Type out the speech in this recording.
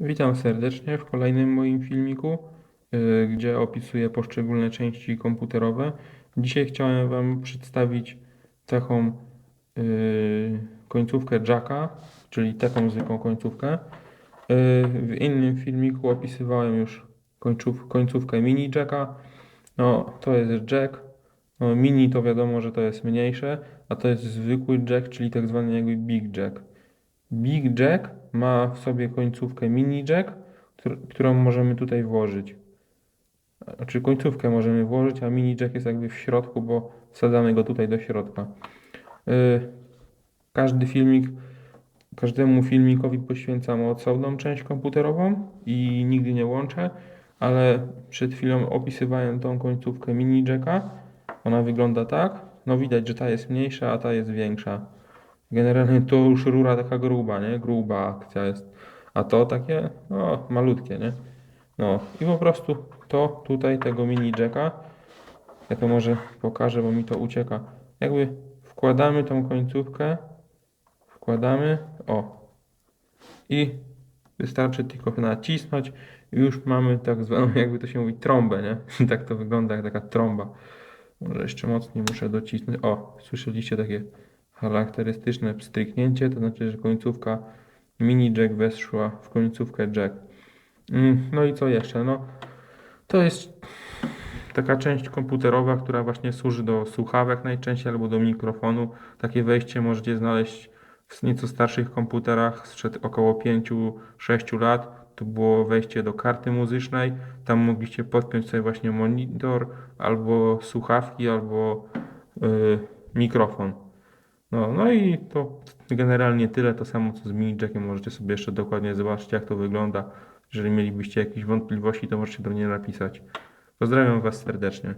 Witam serdecznie w kolejnym moim filmiku, y, gdzie opisuję poszczególne części komputerowe. Dzisiaj chciałem Wam przedstawić taką y, końcówkę jacka, czyli taką zwykłą końcówkę. Y, W innym filmiku opisywałem już końców, końcówkę mini jacka. No, to jest jack. No, mini to wiadomo, że to jest mniejsze, a to jest zwykły jack, czyli tak zwany jakby big jack. Big Jack ma w sobie końcówkę mini jack, któr- którą możemy tutaj włożyć. Znaczy końcówkę możemy włożyć, a mini jack jest jakby w środku, bo wsadzamy go tutaj do środka. Yy, Każdy filmik, każdemu filmikowi poświęcam osobną część komputerową i nigdy nie łączę, ale przed chwilą opisywałem tą końcówkę mini jacka. Ona wygląda tak. No widać, że ta jest mniejsza, a ta jest większa. Generalnie to już rura taka gruba, nie? Gruba akcja jest. A to takie, no, malutkie, nie? No i po prostu to tutaj tego mini jacka, ja to może pokażę, bo mi to ucieka. Jakby wkładamy tą końcówkę, wkładamy, o. I wystarczy tylko nacisnąć i już mamy tak zwaną, jakby to się mówi, trąbę, nie? tak to wygląda, jak taka trąba. Może jeszcze mocniej muszę docisnąć. O, słyszeliście takie charakterystyczne pstryknięcie, to znaczy, że końcówka mini jack weszła w końcówkę jack. Mm, No i co jeszcze? No, to jest taka część komputerowa, która właśnie służy do słuchawek najczęściej albo do mikrofonu. Takie wejście możecie znaleźć w nieco starszych komputerach sprzed około 5-6 lat. To było wejście do karty muzycznej. Tam mogliście podpiąć sobie właśnie monitor, albo słuchawki, albo y, mikrofon. No, no i to generalnie tyle, to samo co z mini jackiem. Możecie sobie jeszcze dokładnie zobaczyć, jak to wygląda. Jeżeli mielibyście jakieś wątpliwości, to możecie do mnie napisać. Pozdrawiam Was serdecznie.